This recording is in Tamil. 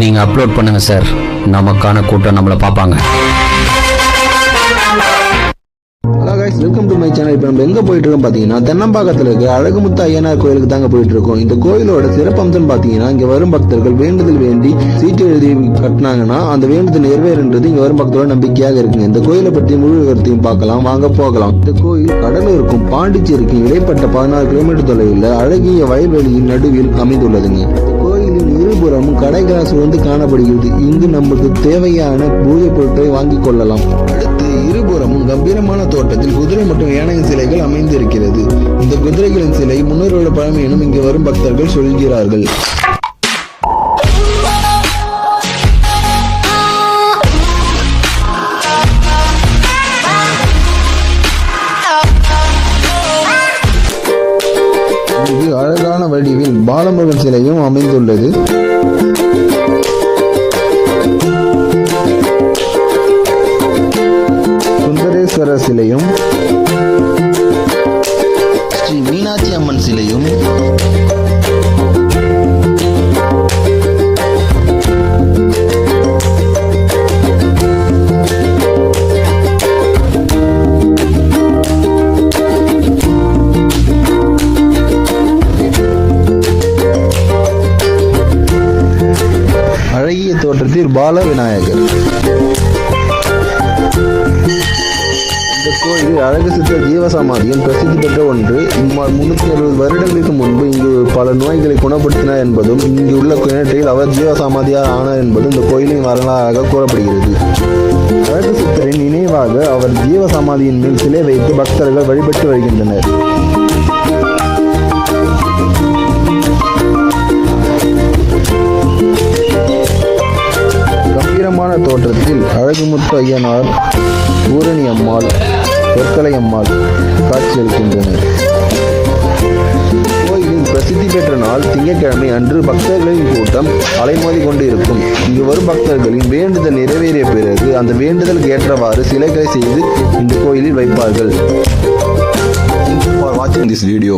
நீங்கள் அப்லோட் பண்ணுங்கள் சார் நமக்கான கூட்டம் நம்மளை பார்ப்பாங்க. Hello guys welcome to my channel இப்போ நம்ம எங்கே போயிட்டு இருக்கோம் பார்த்தீங்கன்னா தென்னம்பாக்கத்தில் இருக்க அழகுமுத்து ஐயனார் கோயிலுக்கு தாங்க போயிட்டு இருக்கோம் இந்த கோயிலோட சிறப்பம்சம் பார்த்தீங்கன்னா இங்கே வரும் பக்தர்கள் வேண்டுதல் வேண்டி சீட்டு எழுதி கட்டினாங்கன்னா அந்த வேண்டுதல் நிறைவேறுன்றது இங்கே வரும் பக்தரோட நம்பிக்கையாக இருக்குங்க. இந்த கோயிலை பற்றி முழு விவரத்தையும் பார்க்கலாம். வாங்க போகலாம். இந்த கோயில் கடலூருக்கும் பாண்டிச்சேரிக்கும் இடைப்பட்ட பதினாறு கிலோமீட்டர் தொலைவில் அழகிய வயல்வெளியின் நடுவில் அமைந்துள்ளதுங்க. இந்த கோயிலின் இருபுறமும் காணப்படுகிறது. இங்கு நமக்கு தேவையான பூஜை பொருட்களை வாங்கிக் கொள்ளலாம். அடுத்து இருபுறமும் கம்பீரமான தோட்டத்தில் குதிரை மற்றும் யானை சிலைகள் அமைந்திருக்கிறது. இந்த குதிரைகளின் சிலை முன்னோரோட பழமை எனும் இங்கு வரும் பக்தர்கள் சொல்கிறார்கள். அழகான வடிவில் பாலமுருகன் சிலையும் அமைந்துள்ளது. சுந்தரேஸ்வரர் சிலையும் ஸ்ரீ மீனாட்சி அம்மன் சிலையும் அழகிய தோற்றத்தில் பால விநாயகர் அழகு சித்த ஜீவசமாதியம் பிரசித்தி பெற்ற ஒன்று சுமார் முன்னூற்றி அறுபது வருடங்களுக்கு முன்பு இங்கு பல நோய்களை குணப்படுத்தினார் என்பதும் இங்கு உள்ள கிணற்றில் அவர் ஜீவசமாதியாக ஆனார் என்பதும் இந்த கோயிலின் வரலாறாக கூறப்படுகிறது. அழகு சித்தரின் நினைவாக அவர் ஜீவசமாதியின் மேல் சிலை வைத்து பக்தர்கள் வழிபட்டு வருகின்றனர். கம்பீரமான தோற்றத்தில் அழகுமுத்து ஐயனார் பூரணி அம்மாள் பொற்கலை அம்மாள் காட்சியளிக்கின்றனர். கோயிலின் பிரசித்தி பெற்ற நாள் திங்கட்கிழமை அன்று பக்தர்களின் கூட்டம் அலைமோதி கொண்டு இருக்கும் இங்கு வரும் பக்தர்களின் வேண்டுதல் நிறைவேறிய பிறகு அந்த வேண்டுதலுக்கு ஏற்றவாறு சிலைகளை செய்து இந்த கோயிலில் வைப்பார்கள். For watching this video.